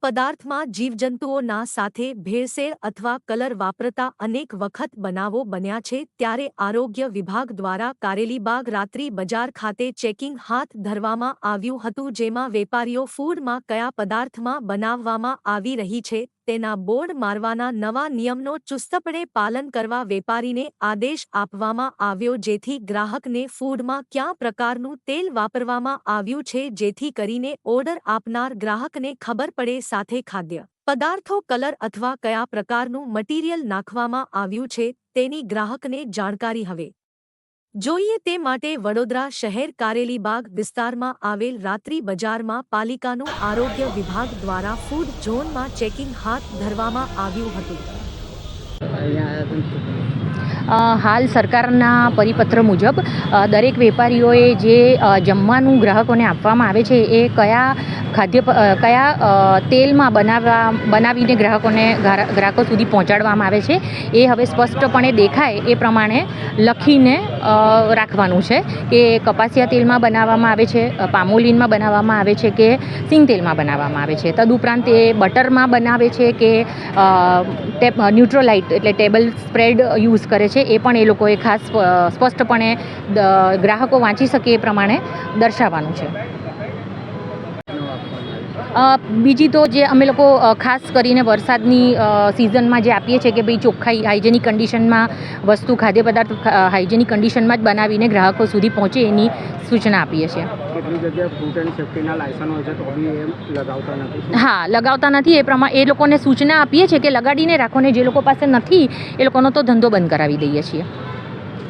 પદાર્થમાં જીવજંતુઓના સાથે ભેળસેળ અથવા કલર વાપરતા અનેક વખત બનાવો બન્યા છે ત્યારે આરોગ્ય વિભાગ દ્વારા કારેલીબાગ રાત્રિ બજાર ખાતે ચેકિંગ હાથ ધરવામાં આવ્યું હતું જેમાં વેપારીઓ ફૂડમાં કયા પદાર્થમાં બનાવવામાં આવી રહી છે તેના બોર્ડ મારવાના નવા નિયમનો ચુસ્તપણે પાલન કરવા વેપારીને આદેશ આપવામાં આવ્યો જેથી ગ્રાહકને ફૂડમાં કયા પ્રકારનું તેલ વાપરવામાં આવ્યું છે જેથી કરીને ઓર્ડર આપનાર ગ્રાહકને ખબર પડે સાથે ખાદ્ય પદાર્થો, કલર અથવા કયા પ્રકારનું મટીરિયલ નાખવામાં આવ્યું છે તેની ગ્રાહકને જાણકારી હવે. જોઈએ તે માટે વડોદરા શહેર કારેલીબાગ વિસ્તારમાં આવેલ રાત્રિ બજારમાં પાલિકાનું આરોગ્ય વિભાગ દ્વારા ફૂડ ઝોનમાં ચેકિંગ હાથ ધરવામાં આવ્યું હતું. હાલ સરકારના પરિપત્ર મુજબ દરેક વેપારીઓએ જે જમવાનું ગ્રાહકોને આપવામાં આવે છે, એ કયા ખાદ્ય કયા તેલમાં બનાવવા, બનાવીને ગ્રાહકોને ગ્રાહકો સુધી પહોંચાડવામાં આવે છે, એ હવે સ્પષ્ટપણે દેખાય, એ પ્રમાણે લખીને રાખવાનું છે કે કપાસિયા તેલમાં બનાવવામાં આવે છે પામોલીનમાં બનાવવામાં આવે છે કે સિંગ તેલમાં બનાવવામાં આવે છે. તદુપરાંત એ બટરમાં બનાવે છે કે ન્યુટ્રોલાઇટ એટલે ટેબલ સ્પ્રેડ યુઝ કરે છે, એ પણ એ લોકોએ ખાસ સ્પષ્ટપણે ગ્રાહકો વાંચી શકે એ પ્રમાણે દર્શાવવાનું છે. બીજી તો જે અમે લોકો ખાસ કરીને વરસાદની સિઝનમાં જે આપીએ છીએ કે ભાઈ ચોખ્ખાઈ હાઇજેનિક કન્ડિશનમાં વસ્તુ ખાદ્ય પદાર્થ હાઇજેનિક કન્ડિશનમાં જ બનાવીને ગ્રાહકો સુધી પહોંચે એની સૂચના આપીએ છીએ. હા લગાવતા નથી. એ પ્રમાણે એ લોકોને સૂચના આપીએ છીએ કે લગાડીને રાખો ને જે લોકો પાસે નથી એ લોકોનો તો ધંધો બંધ કરાવી દઈએ છીએ.